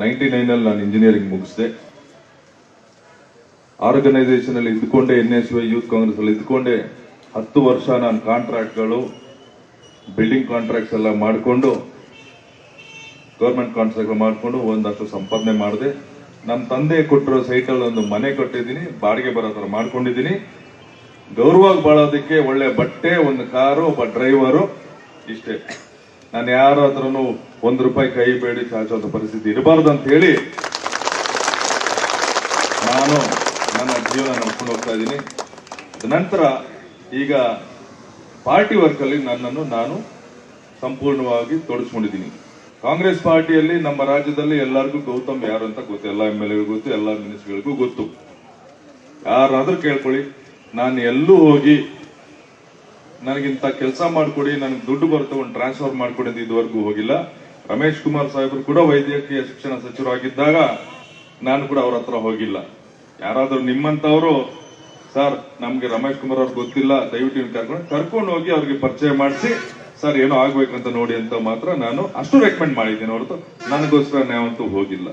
Ninety ನೈನಲ್ಲಿ ನಾನು engineering ಮುಗಿಸಿದೆ. Organisation ಅಲ್ಲಿ ಇದ್ಕೊಂಡೆ N S Y youth Congress ಅಲ್ಲಿ ಇದ್ಕೊಂಡೆ ಹತ್ತು ವರ್ಷ ನಾನು ಕಾಂಟ್ರಾಕ್ಟ್ಗಳು ಬಿಲ್ಡಿಂಗ್ ಕಾಂಟ್ರಾಕ್ಟ್ಸ್ ಎಲ್ಲ ಮಾಡಿಕೊಂಡು ಗೌರ್ಮೆಂಟ್ ಕಾಂಟ್ರಾಕ್ಟ್ ಮಾಡಿಕೊಂಡು ಒಂದಷ್ಟು ಸಂಪಾದನೆ ಮಾಡಿದೆ. ನಮ್ಮ ತಂದೆ ಕೊಟ್ಟಿರೋ ಸೈಟಲ್ಲಿ ಒಂದು ಮನೆ ಕಟ್ಟಿದ್ದೀನಿ, ಬಾಡಿಗೆ ಬರೋ ಥರ ಮಾಡ್ಕೊಂಡಿದ್ದೀನಿ. ಗೌರವವಾಗಿ ಬಾಳೋದಕ್ಕೆ ಒಳ್ಳೆ ಬಟ್ಟೆ, ಒಂದು ಕಾರು, ಒಬ್ಬ ಡ್ರೈವರು ಇಷ್ಟೇ. ನಾನು ಯಾರ ಹತ್ರನೂ ಒಂದು ರೂಪಾಯಿ ಕೈ ಬೇಡಿ ಚಾಚುವಂಥ ಪರಿಸ್ಥಿತಿ ಇರಬಾರ್ದು ಅಂತ ಹೇಳಿ ನಾನು ನನ್ನ ಜೀವನ ನಡ್ಕೊಂಡು ಹೋಗ್ತಾ ಇದ್ದೀನಿ. ನಂತರ ಈಗ ಪಾರ್ಟಿ ವರ್ಕ್ ಅಲ್ಲಿ ನನ್ನನ್ನು ನಾನು ಸಂಪೂರ್ಣವಾಗಿ ತೊಡಸ್ಕೊಂಡಿದ್ದೀನಿ. ಕಾಂಗ್ರೆಸ್ ಪಾರ್ಟಿಯಲ್ಲಿ ನಮ್ಮ ರಾಜ್ಯದಲ್ಲಿ ಎಲ್ಲರಿಗೂ ಗೌತಮ್ ಯಾರು ಅಂತ ಗೊತ್ತು, ಎಲ್ಲ ಎಂ ಎಲ್ ಗೊತ್ತು, ಎಲ್ಲ ಮಿನಿಸ್ಟರ್ಗಳಿಗೂ ಗೊತ್ತು. ಯಾರಾದ್ರೂ ಕೇಳ್ಕೊಳ್ಳಿ, ನಾನು ಎಲ್ಲೂ ಹೋಗಿ ನನಗಿಂತ ಕೆಲಸ ಮಾಡಿಕೊಡಿ, ನನಗೆ ದುಡ್ಡು ಬರುತ್ತೆ, ಒಂದು ಟ್ರಾನ್ಸ್ಫರ್ ಮಾಡಿಕೊಡಿ ಅಂತ ಇದುವರೆಗೂ ಹೋಗಿಲ್ಲ. ರಮೇಶ್ ಕುಮಾರ್ ಸಾಹೇಬರು ಕೂಡ ವೈದ್ಯಕೀಯ ಶಿಕ್ಷಣ ಸಚಿವರಾಗಿದ್ದಾಗ ನಾನು ಕೂಡ ಅವ್ರ ಹತ್ರ ಹೋಗಿಲ್ಲ. ಯಾರಾದರೂ ನಿಮ್ಮಂತವರು, ಸರ್, ನಮ್ಗೆ ರಮೇಶ್ ಕುಮಾರ್ ಅವ್ರಿಗೆ ಗೊತ್ತಿಲ್ಲ, ದಯವಿಟ್ಟು ಕರ್ಕೊಂಡು ಕರ್ಕೊಂಡು ಹೋಗಿ ಅವ್ರಿಗೆ ಪರಿಚಯ ಮಾಡಿಸಿ, ಸರ್, ಏನೋ ಆಗ್ಬೇಕಂತ ನೋಡಿ ಅಂತ ಮಾತ್ರ ನಾನು ಅಷ್ಟು ರೆಕಮೆಂಡ್ ಮಾಡಿದ್ದೀನಿ ಹೊರತು ನನಗೋಸ್ಕರ ನಾವಂತೂ ಹೋಗಿಲ್ಲ.